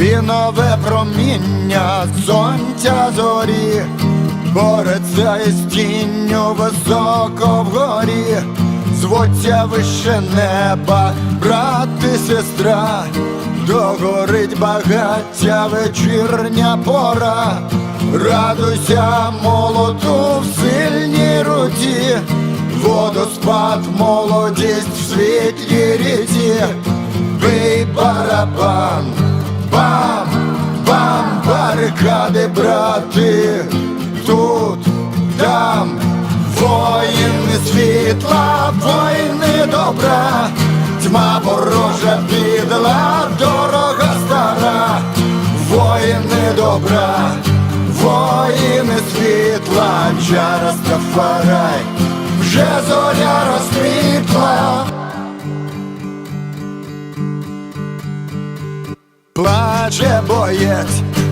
і нове проміння сонця зорі, бореться із тінню високо вгорі, звуться вище неба, брат і сестра, догорить багаття вечірня пора, радуйся молоту в сильній руці, водоспад, молодість в світлій ріці, бий барабан, барикади, брати, тут, там, воїни світла, воїни добра, тьма ворожа підла, дорога стара, воїни добра, воїни світла, чара Стафарай, вже зоря розквітла. Плаче боєць,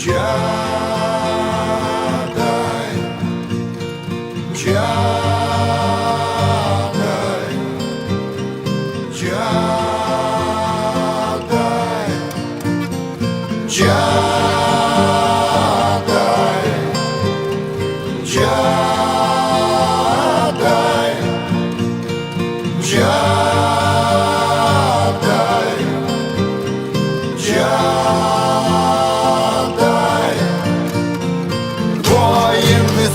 Чадай, чадай, чадай, чадай, чадай,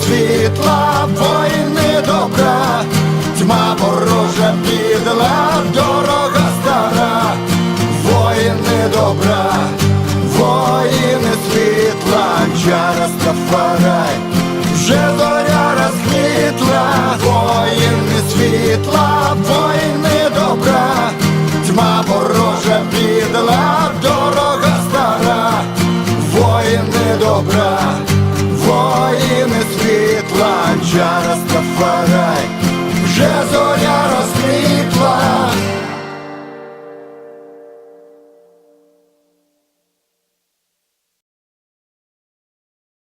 світла, воїни добра, тьма ворожа підла, дорога стара, воїни добра, воїни світла, чара Стафарай, вже зоря розквітла, воїни світла, воїни світла, чара Стафарай, вже зоря розквітла.